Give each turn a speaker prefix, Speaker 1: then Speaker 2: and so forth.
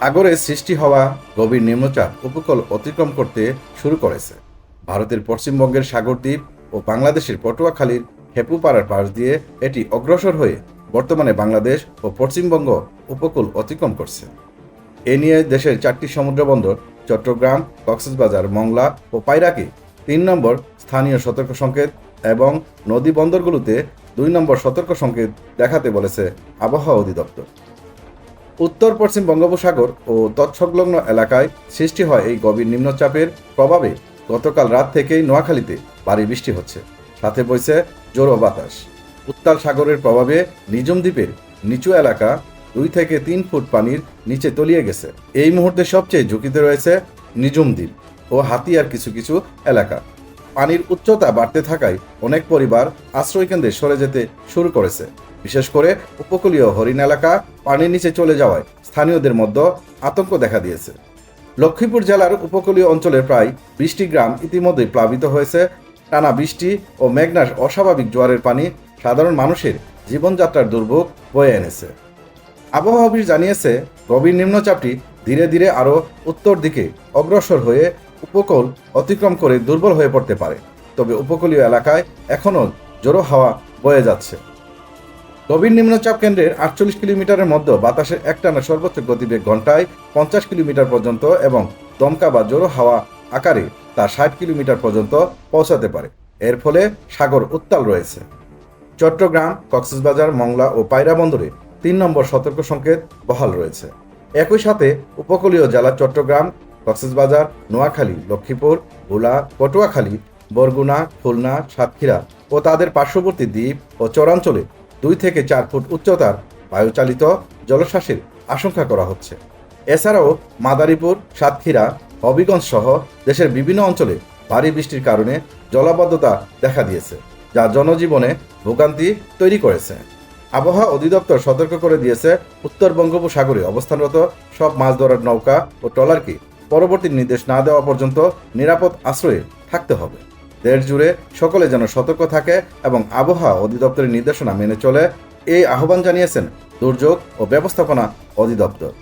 Speaker 1: সাগরে সৃষ্টি হওয়া গভীর নিম্নচাপ উপকূল অতিক্রম করতে শুরু করেছে। ভারতের পশ্চিমবঙ্গের সাগরদ্বীপ ও বাংলাদেশের পটুয়াখালীর হেপুপাড়ার পাশ দিয়ে এটি অগ্রসর হয়ে বর্তমানে বাংলাদেশ ও পশ্চিমবঙ্গ উপকূল অতিক্রম করছে। এ নিয়ে দেশের চারটি সমুদ্রবন্দর চট্টগ্রাম, কক্সবাজার, মংলা ও পায়রাকে তিন নম্বর স্থানীয় সতর্ক সংকেত এবং নদী বন্দরগুলোতে দুই নম্বর সতর্ক সংকেত দেখাতে বলেছে আবহাওয়া অধিদপ্তর। উত্তর পশ্চিম বঙ্গোপসাগর ও তৎসংলগ্ন এলাকায় সৃষ্টি হয় এই গভীর নিম্নচাপের প্রভাবে গতকাল রাত থেকেই নোয়াখালীতে ভারী বৃষ্টি হচ্ছে। সাথে বইছে জোরো বাতাস। উত্তাল সাগরের প্রভাবে নিজম দ্বীপের নিচু এলাকা দুই থেকে তিন ফুট পানির নিচে তলিয়ে গেছে। এই মুহূর্তে সবচেয়ে ঝুঁকিতে রয়েছে নিজুম দ্বীপ ও হাতিয়ার কিছু কিছু এলাকা। পানির উচ্চতা বাড়তে থাকায় অনেক পরিবার আশ্রয়কেন্দ্রে সরে যেতে শুরু করেছে। বিশেষ করে উপকূলীয় হরিণ এলাকা পানির নিচে চলে যাওয়ায় স্থানীয়দের মধ্যে আতঙ্ক দেখা দিয়েছে। লক্ষ্মীপুর জেলার উপকূলীয় অঞ্চলের প্রায় বিশটি গ্রাম ইতিমধ্যেই প্লাবিত হয়েছে। টানা বৃষ্টি ও মেঘনার অস্বাভাবিক জোয়ারের পানি সাধারণ মানুষের জীবনযাত্রার দুর্ভোগ বয়ে এনেছে। আবহাওয়া জানিয়েছে, গভীর নিম্নচাপটি ধীরে ধীরে আরও উত্তর দিকে অগ্রসর হয়ে উপকূল অতিক্রম করে দুর্বল হয়ে পড়তে পারে। তবে উপকূলীয় এলাকায় এখনও জোরো হাওয়া বয়ে যাচ্ছে। গভীর নিম্নচাপ কেন্দ্রের আটচল্লিশ কিলোমিটারের মধ্যে বাতাসের একটানা সর্বোচ্চ গতিবেগ ঘন্টায় পঞ্চাশ কিলোমিটার পর্যন্ত এবং দমকা বা জোরো হাওয়া আকারে তা ষাট কিলোমিটার পর্যন্ত পৌঁছাতে পারে। এর ফলে সাগর উত্তাল রয়েছে। চট্টগ্রাম, কক্সবাজার, মংলা ও পায়রা বন্দরে তিন নম্বর সতর্ক সংকেত বহাল রয়েছে। একই সাথে উপকূলীয় জেলা চট্টগ্রাম, কক্সবাজার, নোয়াখালী, লক্ষ্মীপুর, ভোলা, পটুয়াখালী, বরগুনা, খুলনা, সাতক্ষীরা ও তাদের পার্শ্ববর্তী দ্বীপ ও চরাঞ্চলে দুই থেকে চার ফুট উচ্চতার বায়ুচালিত জলশ্বাসের আশঙ্কা করা হচ্ছে। এছাড়াও মাদারীপুর, সাতক্ষীরা, হবিগঞ্জ সহ দেশের বিভিন্ন অঞ্চলে ভারী বৃষ্টির কারণে জলাবদ্ধতা দেখা দিয়েছে, যা জনজীবনে ভোগান্তি তৈরি করেছে। আবহাওয়া অধিদপ্তর সতর্ক করে দিয়েছে, উত্তর বঙ্গোপসাগরে অবস্থানরত সব মাছ ধরার নৌকা ও ট্রলারকে পরবর্তী নির্দেশ না দেওয়া পর্যন্ত নিরাপদ আশ্রয়ে থাকতে হবে। দেশ জুড়ে সকলে যেন সতর্ক থাকে এবং আবহাওয়া অধিদপ্তরের নির্দেশনা মেনে চলে, এই আহ্বান জানিয়েছেন দুর্যোগ ও ব্যবস্থাপনা অধিদপ্তর।